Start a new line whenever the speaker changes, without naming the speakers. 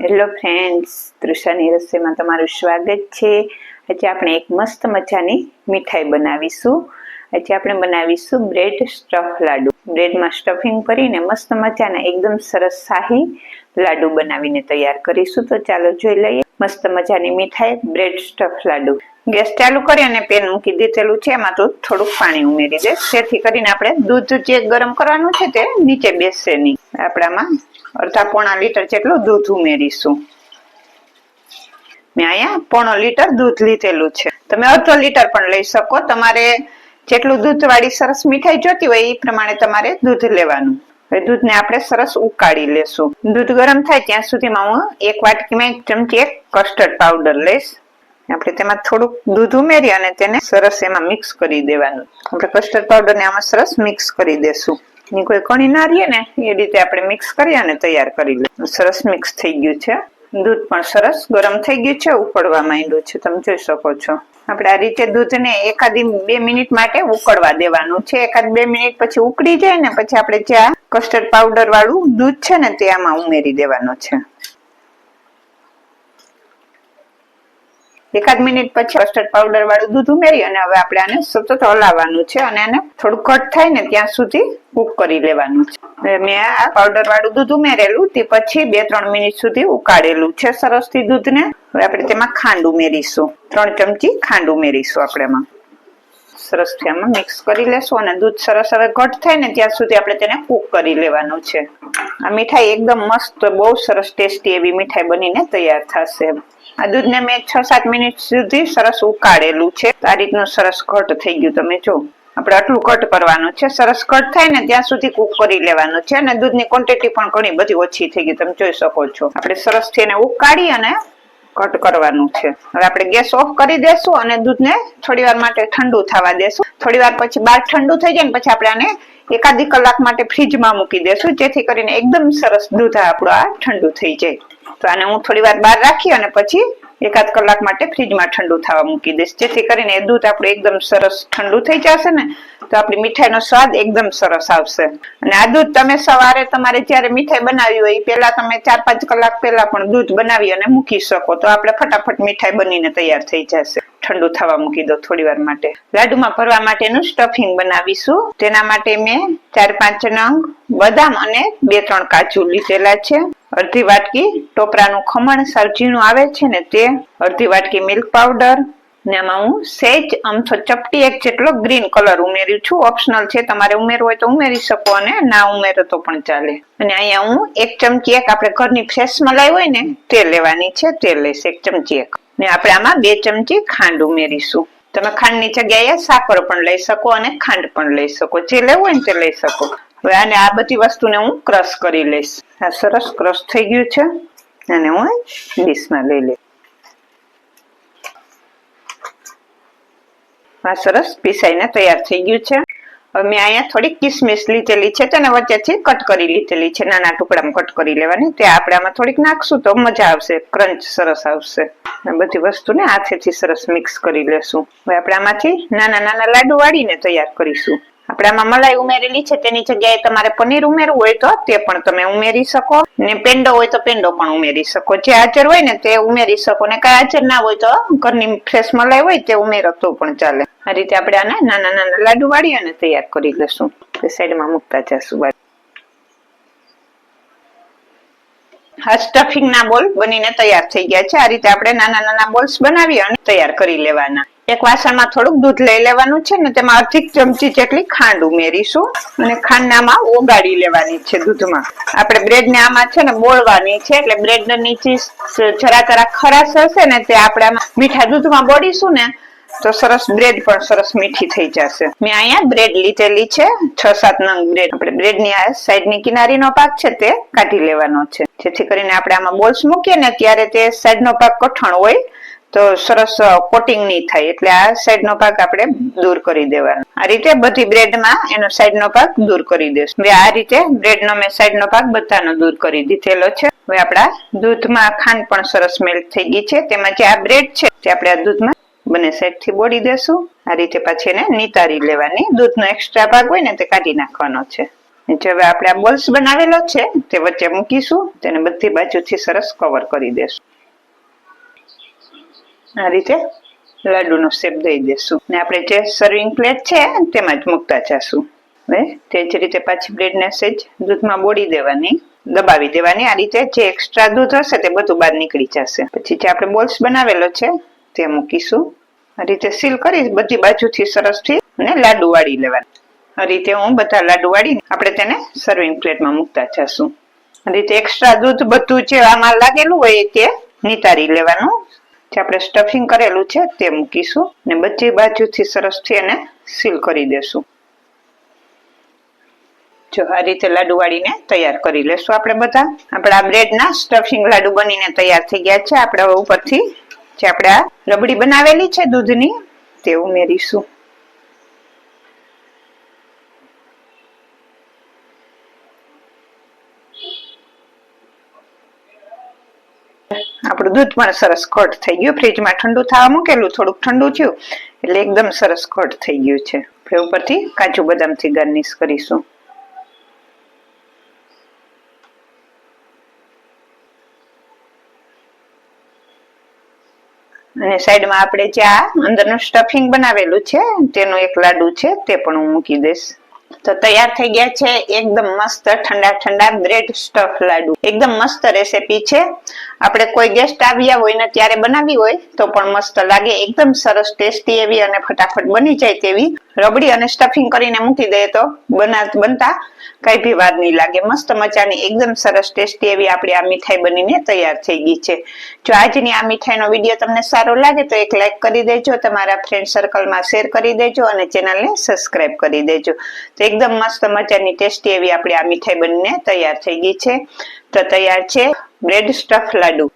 Hello friends તૃષાની રસોઈમાં તમારું સ્વાગત છે. આજે આપણે એક મસ્ત મજાની મીઠાઈ બનાવીશું. આજે આપણે બનાવીશું બ્રેડ સ્ટફ લાડુ. બ્રેડમાં સ્ટફિંગ કરીને મસ્ત મજાના એકદમ સરસ શાહી લાડુ બનાવીને તૈયાર કરીશું. તો ચાલો જોઈ લઈએ. મસ્ત મજાની મીઠાઈ, બ્રેડ સ્ટફ લાડુ. ગેસ ચાલુ કરી અને પેન મૂકી દીધેલું છે. એમાં તું થોડુંક પાણી ઉમેરી દે. જેથી કરીને આપણે દૂધ જે ગરમ કરવાનું છે તે નીચે બેસશે નહીં. આપણામાં અડધા પોણા લીટર જેટલું દૂધ ઉમેરીશું. મેં અહીંયા પોણો લીટર દૂધ લીધેલું છે. તમે અડધો લીટર પણ લઈ શકો. તમારે જેટલું દૂધ વાળી સરસ મીઠાઈ જોતી હોય એ પ્રમાણે તમારે દૂધ લેવાનું. હવે દૂધને આપણે સરસ ઉકાળી લેશું. દૂધ ગરમ થાય ત્યાં સુધીમાં હું એક વાટકીમાં એક ચમચી એક કસ્ટર્ડ પાવડર લઈશ. આપણે તેમાં થોડુંક દૂધ ઉમેરી અને તેને સરસ એમાં મિક્સ કરી દેવાનું. આપણે કસ્ટર્ડ પાવડર ને આમાં સરસ મિક્સ કરી દેશું. ની કોઈ કણી ના રહીએ ને, એ રીતે આપણે મિક્સ કરી અને તૈયાર કરી લે સરસ મિક્સ થઈ ગયું છે. દૂધ પણ સરસ ગરમ થઈ ગયું છે, ઉકળવા માંડ્યું છે. તમે જોઈ શકો છો. આપણે આ રીતે દૂધને એકાદી બે મિનિટ માટે ઉકળવા દેવાનું છે. એકાદ બે મિનિટ પછી ઉકળી જાય ને, પછી આપણે આ કસ્ટર્ડ પાવડર વાળું દૂધ છે ને તે આમાં ઉમેરી દેવાનું છે. એકાદ મિનિટ પછી કસ્ટર્ડ પાવડર વાળું દૂધ ઉમેરી અને હવે આપણે આને સતત હલાવવાનું છે અને આને થોડું કટ થાય ને ત્યાં સુધી કુક કરી લેવાનું છે. મેં આ પાવડર વાળું દૂધ ઉમેરેલું, તે પછી બે ત્રણ મિનિટ સુધી ઉકાળેલું છે સરસથી દૂધને. હવે આપણે તેમાં ખાંડ ઉમેરીશું. ત્રણ ચમચી ખાંડ ઉમેરીશું આપણે એમાં. સરસ છે. એમાં મિક્સ કરી લેશું અને દૂધ સરસ હવે ઘટ થાય ને ત્યાં સુધી આપણે તેને કૂક કરી લેવાનું છે. આ મીઠાઈ એકદમ મસ્ત, બહુ સરસ ટેસ્ટી એવી મીઠાઈ બનીને તૈયાર થશે. આ દૂધને મેં છ સાત મિનિટ સુધી સરસ ઉકાળેલું છે. આ રીતનું સરસ ઘટ થઈ ગયું. તમે જો, આપણે આટલું કટ કરવાનું છે. સરસ કટ થાય ને ત્યાં સુધી કૂક કરી લેવાનું છે. અને દૂધની ક્વોન્ટિટી પણ ઘણી બધી ઓછી થઈ ગઈ. તમે જોઈ શકો છો. આપણે સરસથી એને ઉકાળી અને કટ કરવાનું છે. હવે આપણે ગેસ ઓફ કરી દેશું અને દૂધને થોડી વાર માટે ઠંડુ થવા દેશું. થોડી વાર પછી બહાર ઠંડુ થઈ જાય ને પછી આપણે આને એકાદી કલાક માટે ફ્રીજમાં મૂકી દેશું, જેથી કરીને એકદમ સરસ દૂધ આપણું આ ઠંડુ થઈ જાય. તો આને હું થોડી વાર બહાર રાખી અને પછી એકાદ કલાક માટે ફ્રીજમાં ઠંડુ થવા મૂકી દઈશ. જેથી કરીને એ દૂધ આપણું એકદમ સરસ ઠંડુ થઈ જશે ને, તો આપણી મીઠાઈનો સ્વાદ એકદમ સરસ આવશે. અને આ દૂધ તમે સવારે તમારે જ્યારે મીઠાઈ બનાવી હોય પહેલા તમે ચાર પાંચ કલાક પહેલા પણ દૂધ બનાવી અને મૂકી શકો. તો આપણે ફટાફટ મીઠાઈ બનીને તૈયાર થઈ જશે. ઠંડુ થવા મૂકી દો થોડી વાર માટે. લાડુમાં ભરવા માટેનું સ્ટફિંગ બનાવીશું. તેના માટે મેં ચાર પાંચ નંગ બદામ અને બે ત્રણ કાજુ લીધેલા છે. અડધી વાટકી ટોપરાનું ખમણ સરજીણું આવે છે ને તે અડધી વાટકી મિલ્ક પાવડર ને આમાં હું સેજ અમથો ચપટી એક જેટલો ગ્રીન કલર ઉમેર્યું છું. ઓપ્શનલ છે, તમારે ઉમેરવું હોય તો ઉમેરી શકો અને ના ઉમેરો તો પણ ચાલે. અને અહીંયા હું એક ચમચી એક આપણે ઘરની ફ્રેશ મલાઈ હોય ને તે લેવાની છે, તે લઈશ એક ચમચી એક. ને આપણે આમાં બે ચમચી ખાંડ ઉમેરીશું. તમે ખાંડની જગ્યાએ સાકર પણ લઈ શકો અને ખાંડ પણ લઈ શકો. જે લેવું હોય ને તે લઈ શકો. હવે આને આ બધી વસ્તુને હું ક્રશ કરી લઈશ. આ સરસ ક્રશ થઈ ગયું છે. અને હું ડીશમાં લઈ લઈશ. આ સરસ પીસાઈને તૈયાર થઈ ગયું છે. હવે મેં અહીંયા થોડીક કિસમિસ લીધેલી છે તેને વચ્ચેથી કટ કરી લીધેલી છે. નાના ટુકડામાં કટ કરી લેવાની. તે આપણે આમાં થોડીક નાખશું તો મજા આવશે. ક્રંચ સરસ આવશે. બધી વસ્તુને હાથેથી સરસ મિક્સ કરી લેશું. હવે આપણે આમાંથી નાના નાના લાડુ વાળીને તૈયાર કરીશું. આપણે આમાં મલાઈ ઉમેરેલી છે, તેની જગ્યાએ તમારે પનીર ઉમેરવું હોય તો તે પણ તમે ઉમેરી શકો. ને પેંડો હોય તો પેંડો પણ ઉમેરી શકો. જે હાજર હોય ને તે ઉમેરી શકો. ને કઈ હાજર ના હોય તો ઘરની ફ્રેશ મલાઈ હોય તે ઉમેરો તો પણ ચાલે. આ રીતે આપણે આને નાના નાના લાડુ વાળી અને તૈયાર કરી લઈશું. સાઈડમાં મૂકતા જશું આ સ્ટફિંગ ના બોલ બનીને તૈયાર થઈ ગયા છે. આ રીતે આપણે નાના નાના બોલ્સ બનાવી અને તૈયાર કરી લેવાના. એક વાસણમાં થોડુંક દૂધ લઈ લેવાનું છે ને તેમાં અડધી ચમચી જેટલી ખાંડ ઉમેરીશું. અને ખાંડ આમાં ઓગાળી લેવાની છે દૂધમાં. આપણે બ્રેડ ને આમાં છે ને બોળવાની છે, એટલે બ્રેડ નીચે જરા જરા ખરાશ હશે ને તે આપણે મીઠા દૂધમાં બોળીશું ને તો સરસ બ્રેડ પણ સરસ મીઠી થઈ જશે. મેં અહીંયા બ્રેડ લીધેલી છે, છ સાત નંગ બ્રેડ. આપણે બ્રેડની આ સાઈડની કિનારીનો ભાગ છે તે કાઢી લેવાનો છે. જેથી કરીને આપણે આમાં બોલ્સ મૂકીએ ને ત્યારે તે સાઈડ નો ભાગ કઠણ હોય તો સરસ કોટિંગ નહીં થાય. એટલે આ સાઈડ નો ભાગ આપણે દૂર કરી દેવાનો. આ રીતે બધી બ્રેડમાં એનો સાઈડ નો ભાગ દૂર કરી દેશું. આ રીતે બ્રેડ નો મેં સાઈડ નો ભાગ બધાનો દૂર કરી દીધેલો છે. હવે આપણા દૂધમાં ખાંડ પણ સરસ મેલ્ટ થઈ ગઈ છે. તેમાં જે આ બ્રેડ છે તે આપણે આ દૂધમાં બંને સાઈડથી બોળી દેશું. આ રીતે પછી એને નિતારી લેવાની. દૂધનો એક્સ્ટ્રા ભાગ હોય ને તે કાઢી નાખવાનો છે. જે હવે આપણે આ બોલ્સ બનાવેલો છે. તે વચ્ચે મૂકીશું. તેને બધી બાજુથી સરસ કવર કરી દેશું. આ રીતે લાડુનો શેપ દઈ દેશું. ને આપણે જે સર્વિંગ પ્લેટ છે, તેમાં જ મૂકતા જશું. હવે તે જ રીતે પાછી બ્રેડને સેજ દૂધમાં બોળી દેવાની, દબાવી દેવાની. આ રીતે જે એક્સ્ટ્રા દૂધ હશે તે બધું બહાર નીકળી જશે. પછી જે આપણે બોલ્સ બનાવેલો છે, તે મૂકીશું. આ રીતે સીલ કરી બધી બાજુથી સરસથી અને લાડુ વાળી લેવાના. આ રીતે હું બધા લાડુ વાળીને આપણે તેને સર્વિંગ પ્લેટમાં મૂકતા જશું. આ રીતે એક્સ્ટ્રા દૂધ બધું જે આમાં લાગેલું હોય તે નિતારી લેવાનું. જે આપણે સ્ટફિંગ કરેલું છે તે મૂકીશું ને બધી બાજુથી સરસથી એને સીલ કરી દેશું. જો આ રીતે લાડુ વાળીને તૈયાર કરી લેશું આપણે બધા. આપણા બ્રેડના સ્ટફિંગ લાડુ બનીને તૈયાર થઈ ગયા છે. આપણે ઉપરથી જે આપણે આ રબડી બનાવેલી છે દૂધની, તે ઉમેરીશું. આપણું દૂધ પણ સરસ ઘટ થઈ ગયું. ફ્રીજમાં ઠંડુ થવા મૂકેલું, થોડુંક ઠંડુ થયું, એટલે એકદમ સરસ ઘટ થઈ ગયું છે. આપણે ઉપરથી કાજુ બદામથી ગાર્નિશ કરીશું. અને સાઈડમાં આપણે જે આ અંદરનું સ્ટફિંગ બનાવેલું છે, તેનું એક લાડુ છે, તે પણ હું મૂકી દઈશ. તો તૈયાર થઈ ગયા છે. એકદમ મસ્ત ઠંડા ઠંડા બ્રેડ સ્ટફ લાડુ. એકદમ મસ્ત રેસીપી છે. આપણે કોઈ ગેસ્ટ આવ્યા હોય ને ત્યારે બનાવી હોય, તો પણ મસ્ત લાગે. એકદમ સરસ ટેસ્ટી એવી અને ફટાફટ બની જાય તેવી. રબડી અને સ્ટફિંગ કરીને મૂકી દઈએ તો બના, બનતા કઈ ભી વાર નહીં લાગે. મસ્ત મજાની, એકદમ સરસ ટેસ્ટી એવી આપણી આ મીઠાઈ બનીને તૈયાર થઈ ગઈ છે. જો આજની આ મીઠાઈનો વીડિયો તમને સારો લાગે તો એક લાઈક કરી દેજો. તમારા ફ્રેન્ડ સર્કલમાં શેર કરી દેજો અને ચેનલને સબસ્ક્રાઇબ કરી દેજો. તો એકદમ મસ્ત મજાની ટેસ્ટી એવી આપણી આ મીઠાઈ બનીને તૈયાર થઈ ગઈ છે. તો તૈયાર છે બ્રેડ સ્ટફ લાડુ.